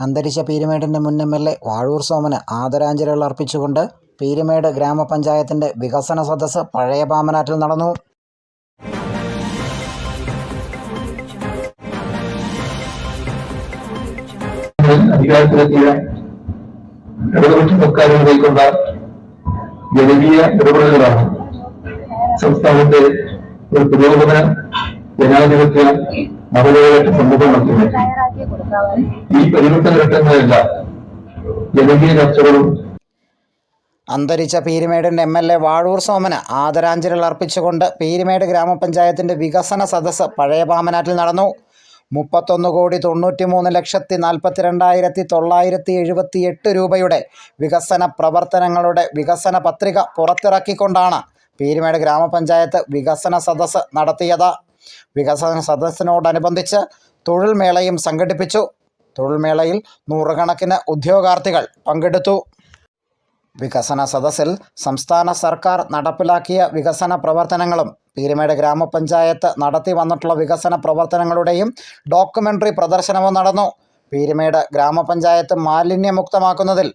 അന്തരിച്ച പീരുമേടിന്റെ മുൻ എം എൽ എ വാഴൂർ സോമന് ആദരാഞ്ജലികൾ അർപ്പിച്ചുകൊണ്ട് പീരുമേട് ഗ്രാമപഞ്ചായത്തിന്റെ വികസന സദസ്സ് പഴയ പാമനാറ്റിൽ നടന്നു. സംസ്ഥാനത്തെ ഒരു പുരോഗമന ജനാധിപത്യ മതനിരപേക്ഷ സമൂഹം നടത്തുന്നത് ഈ പരിവർത്തന ഘട്ടങ്ങളെല്ലാം. ജനകീയ ചർച്ചകളും അന്തരിച്ച പീരുമേടിന്റെ എം എൽ എ വാഴൂർ സോമന് ആദരാഞ്ജലികൾ അർപ്പിച്ചുകൊണ്ട് പീരുമേട് ഗ്രാമപഞ്ചായത്തിന്റെ വികസന സദസ്സ് പഴയ പാമനാറ്റിൽ നടന്നു. മുപ്പത്തൊന്ന് കോടി തൊണ്ണൂറ്റി മൂന്ന് ലക്ഷത്തി നാൽപ്പത്തി രണ്ടായിരത്തി തൊള്ളായിരത്തി എഴുപത്തി എട്ട് രൂപയുടെ വികസന പ്രവർത്തനങ്ങളുടെ വികസന പത്രിക പുറത്തിറക്കിക്കൊണ്ടാണ് പീരുമേട് ഗ്രാമപഞ്ചായത്ത് വികസന സദസ്സ് നടത്തിയത്. വികസന സദസ്സിനോടനുബന്ധിച്ച് തൊഴിൽ മേളയും സംഘടിപ്പിച്ചു. തൊഴിൽ മേളയിൽ നൂറുകണക്കിന് ഉദ്യോഗാർത്ഥികൾ പങ്കെടുത്തു. വികസന സദസ്സിൽ സംസ്ഥാന സർക്കാർ നടപ്പിലാക്കിയ വികസന പ്രവർത്തനങ്ങളും പീരുമേട് ഗ്രാമപഞ്ചായത്ത് നടത്തി വന്നിട്ടുള്ള വികസന പ്രവർത്തനങ്ങളുടെയും ഡോക്യുമെന്ററി പ്രദർശനവും നടന്നു. പീരുമേട് ഗ്രാമപഞ്ചായത്ത് മാലിന്യമുക്തമാക്കുന്നതിൽ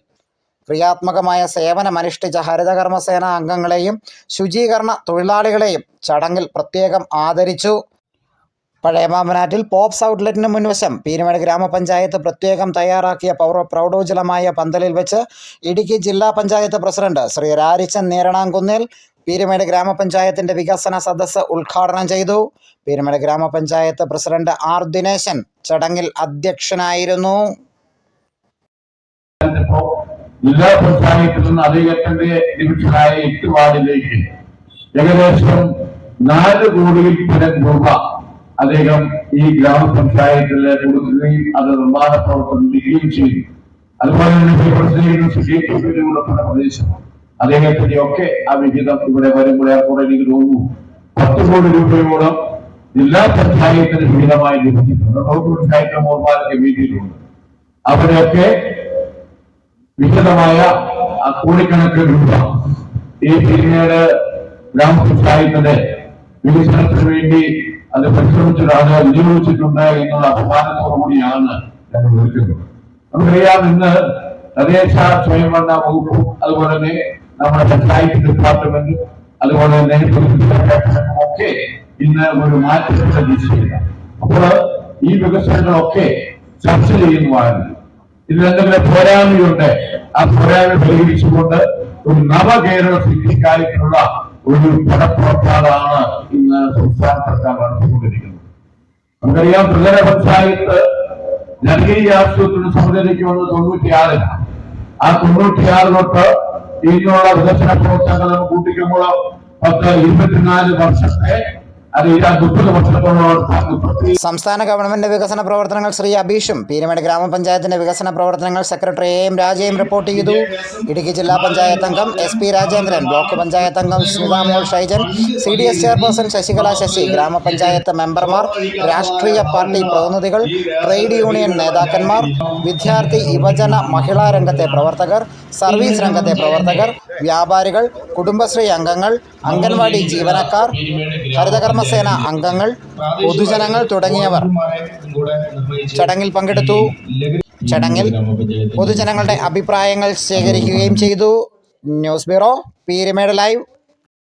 ക്രിയാത്മകമായ സേവനമനുഷ്ഠിച്ച ഹരിതകർമ്മസേന അംഗങ്ങളെയും ശുചീകരണ തൊഴിലാളികളെയും ചടങ്ങിൽ പ്രത്യേകം ആദരിച്ചു. പഴയ മാമനാറ്റിൽ പോപ്സ് ഔട്ട്ലെറ്റിന് മുൻവശം പീരുമേട് ഗ്രാമപഞ്ചായത്ത് പ്രത്യേകം തയ്യാറാക്കിയ പൗര പ്രൗഢോജ്വലമായ പന്തലിൽ വെച്ച് ഇടുക്കി ജില്ലാ പഞ്ചായത്ത് പ്രസിഡന്റ് ശ്രീ രാരിച്ചൻ നേരണാങ്കുന്നിൽ പീരുമേട് ഗ്രാമപഞ്ചായത്തിന്റെ വികസന സദസ്സ് ഉദ്ഘാടനം ചെയ്തു. പീരുമേട് ഗ്രാമപഞ്ചായത്ത് പ്രസിഡന്റ് ആർ ദിനേശൻ ചടങ്ങിൽ അധ്യക്ഷനായിരുന്നു. ജില്ലാ പഞ്ചായത്തിൽ നിന്ന് അദ്ദേഹത്തിന്റെ ഡിവിഷനായ എട്ട് വാർഡിലേക്ക് ഏകദേശം നാല് കോടിയിൽ പരം രൂപ അദ്ദേഹം ഈ ഗ്രാമപഞ്ചായത്തിൽ കൊടുക്കുകയും അത് നിർമ്മാണ പ്രവർത്തനം ചെയ്യുകയും ചെയ്തു. അതുപോലെ തന്നെ പ്രദേശം അദ്ദേഹത്തിന്റെ ഒക്കെ ആ വിഹിതം ഇവിടെ വരുമ്പോൾ എനിക്ക് തോന്നുന്നു. പത്ത് കോടി രൂപയോളം ജില്ലാ പഞ്ചായത്തിന് വിഹിതമായി ലഭിച്ചിട്ടുണ്ട് ബ്ലോക്ക് പഞ്ചായത്ത് അവരെയൊക്കെ വിശദമായ ആ കോടിക്കണക്കിന് രൂപ ഈ പിന്നീട് ഗ്രാമപഞ്ചായത്തിന്റെ വികസനത്തിന് വേണ്ടി അത് പരിശ്രമിച്ചിട്ടാണ് വിനിയോഗിച്ചിട്ടുണ്ട് എന്നുള്ള അഭിമാനത്തോടു കൂടിയാണ് ഞാൻ വിളിക്കുന്നത്. നമുക്കറിയാം ഇന്ന് തദ്ദേശ സ്വയംഭരണ വകുപ്പും അതുപോലെ തന്നെ നമ്മുടെ പഞ്ചായത്ത് ഡിപ്പാർട്ട്മെന്റും അതുപോലെ തന്നെ ഒക്കെ ഇന്ന് ഒരു മാറ്റത്തിന്റെ ദിശയിലാണ്. അപ്പോൾ ഈ വികസനങ്ങളൊക്കെ ചർച്ച ചെയ്യുന്നതാണ്. ഇതിൽ എന്തെങ്കിലും പോരായ്മയുണ്ട്? ആ പോരായ്മ പരിഹരിച്ചുകൊണ്ട് ഒരു നവകേരള സൃഷ്ടിക്കായിട്ടുള്ള ഒരു പടപ്പുറപ്പാടാണ് ഇന്ന് സംസ്ഥാന നമുക്കറിയാം ത്രിതല പഞ്ചായത്ത് ജനകീയ ആശുപത്രിയുടെ സമിതിക്ക് വന്നത് തൊണ്ണൂറ്റിയാറിലാണ് ആ തൊണ്ണൂറ്റിയാറ് തൊട്ട് ഇതിനുള്ള വികസന പ്രവർത്തനങ്ങൾ കൂട്ടിക്കുമ്പോൾ പത്ത് ഇരുപത്തിനാല് വർഷത്തെ സംസ്ഥാന ഗവൺമെന്റ് വികസന പ്രവർത്തനങ്ങൾ ശ്രീ അബീഷും പീരുമേട് ഗ്രാമപഞ്ചായത്തിന്റെ വികസന പ്രവർത്തനങ്ങൾ സെക്രട്ടറി എം രാജയും റിപ്പോർട്ട് ചെയ്തു. ഇടുക്കി ജില്ലാ പഞ്ചായത്ത് അംഗം S P Rajendran block panchayat അംഗം Smithamol Shaijan C D S chairperson Sasikala Sasi ഗ്രാമപഞ്ചായത്ത് മെമ്പർമാർ രാഷ്ട്രീയ പാർട്ടി പ്രതിനിധികൾ ട്രേഡ് യൂണിയൻ നേതാക്കന്മാർ വിദ്യാർത്ഥി യുവജന മഹിളാ രംഗത്തെ പ്രവർത്തകർ സർവീസ് രംഗത്തെ പ്രവർത്തകർ വ്യാപാരികൾ കുടുംബശ്രീ അംഗങ്ങൾ അംഗൻവാടി ജീവനക്കാർ ഹരിതകർമ്മസേന അംഗങ്ങൾ പൊതുജനങ്ങൾ തുടങ്ങിയവർ ചടങ്ങിൽ പങ്കെടുത്തു. ചടങ്ങിൽ പൊതുജനങ്ങളുടെ അഭിപ്രായങ്ങൾ ശേഖരിക്കുകയും ചെയ്തു. News bureau Peermade live.